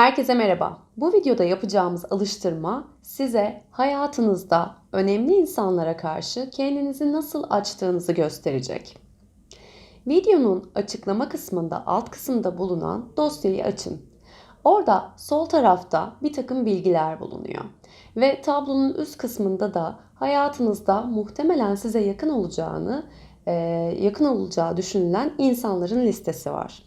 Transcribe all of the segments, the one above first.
Herkese merhaba. Bu videoda yapacağımız alıştırma size hayatınızda önemli insanlara karşı kendinizi nasıl açtığınızı gösterecek. Videonun açıklama kısmında alt kısımda bulunan dosyayı açın. Orada sol tarafta bir takım bilgiler bulunuyor. Ve tablonun üst kısmında da hayatınızda muhtemelen size yakın olacağını, e, yakın olacağı düşünülen insanların listesi var.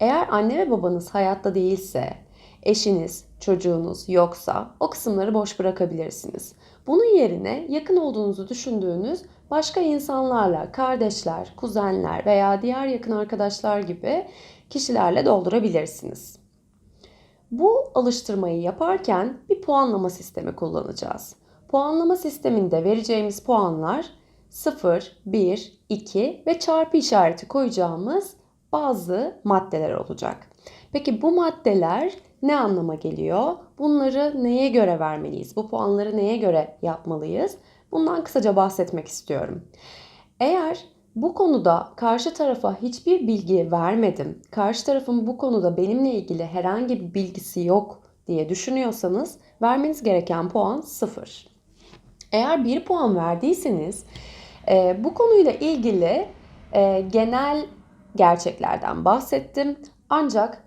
Eğer anne ve babanız hayatta değilse, eşiniz, çocuğunuz yoksa o kısımları boş bırakabilirsiniz. Bunun yerine yakın olduğunuzu düşündüğünüz başka insanlarla, kardeşler, kuzenler veya diğer yakın arkadaşlar gibi kişilerle doldurabilirsiniz. Bu alıştırmayı yaparken bir puanlama sistemi kullanacağız. Puanlama sisteminde vereceğimiz puanlar 0, 1, 2 ve çarpı işareti koyacağımız bazı maddeler olacak. Peki bu maddeler ne anlama geliyor? Bunları neye göre vermeliyiz? Bu puanları neye göre yapmalıyız? Bundan kısaca bahsetmek istiyorum. Eğer bu konuda karşı tarafa hiçbir bilgi vermedim, karşı tarafın bu konuda benimle ilgili herhangi bir bilgisi yok diye düşünüyorsanız vermeniz gereken puan 0. Eğer 1 puan verdiyseniz e, bu konuyla ilgili e, genel gerçeklerden bahsettim. Ancak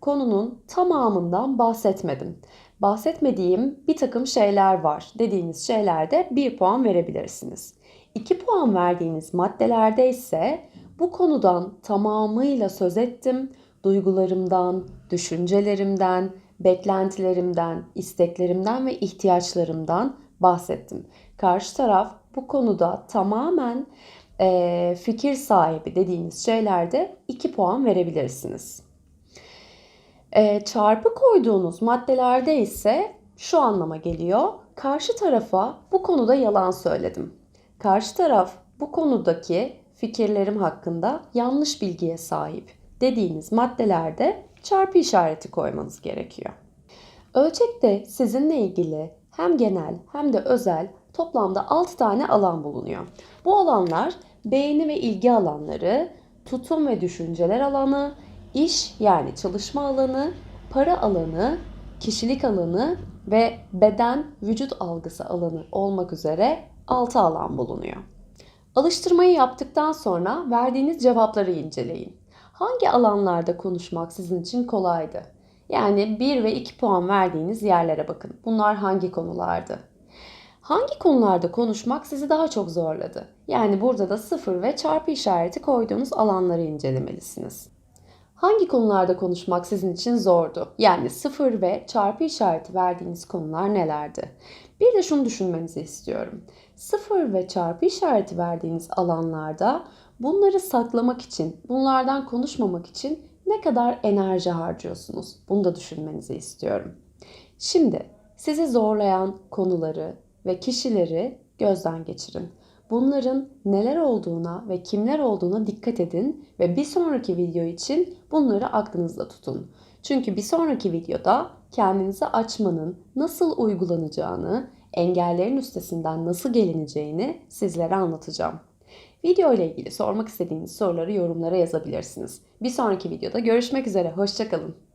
konunun tamamından bahsetmedim. Bahsetmediğim bir takım şeyler var dediğiniz şeylerde 1 puan verebilirsiniz. 2 puan verdiğiniz maddelerde ise bu konudan tamamıyla söz ettim. Duygularımdan, düşüncelerimden, beklentilerimden, isteklerimden ve ihtiyaçlarımdan bahsettim. Karşı taraf bu konuda tamamen e, fikir sahibi dediğiniz şeylerde 2 puan verebilirsiniz. E, çarpı koyduğunuz maddelerde ise şu anlama geliyor. Karşı tarafa bu konuda yalan söyledim. Karşı taraf bu konudaki fikirlerim hakkında yanlış bilgiye sahip dediğiniz maddelerde çarpı işareti koymanız gerekiyor. Ölçekte sizinle ilgili hem genel hem de özel toplamda 6 tane alan bulunuyor. Bu alanlar beğeni ve ilgi alanları, tutum ve düşünceler alanı, iş yani çalışma alanı, para alanı, kişilik alanı ve beden vücut algısı alanı olmak üzere 6 alan bulunuyor. Alıştırmayı yaptıktan sonra verdiğiniz cevapları inceleyin. Hangi alanlarda konuşmak sizin için kolaydı? Yani 1 ve 2 puan verdiğiniz yerlere bakın. Bunlar hangi konulardı? Hangi konularda konuşmak sizi daha çok zorladı? Yani burada da sıfır ve çarpı işareti koyduğunuz alanları incelemelisiniz. Hangi konularda konuşmak sizin için zordu? Yani sıfır ve çarpı işareti verdiğiniz konular nelerdi? Bir de şunu düşünmenizi istiyorum. Sıfır ve çarpı işareti verdiğiniz alanlarda bunları saklamak için, bunlardan konuşmamak için ne kadar enerji harcıyorsunuz? Bunu da düşünmenizi istiyorum. Şimdi sizi zorlayan konuları ve kişileri gözden geçirin. Bunların neler olduğuna ve kimler olduğuna dikkat edin ve bir sonraki video için bunları aklınızda tutun. Çünkü bir sonraki videoda kendinizi açmanın nasıl uygulanacağını, engellerin üstesinden nasıl gelineceğini sizlere anlatacağım. Video ile ilgili sormak istediğiniz soruları yorumlara yazabilirsiniz. Bir sonraki videoda görüşmek üzere, hoşçakalın.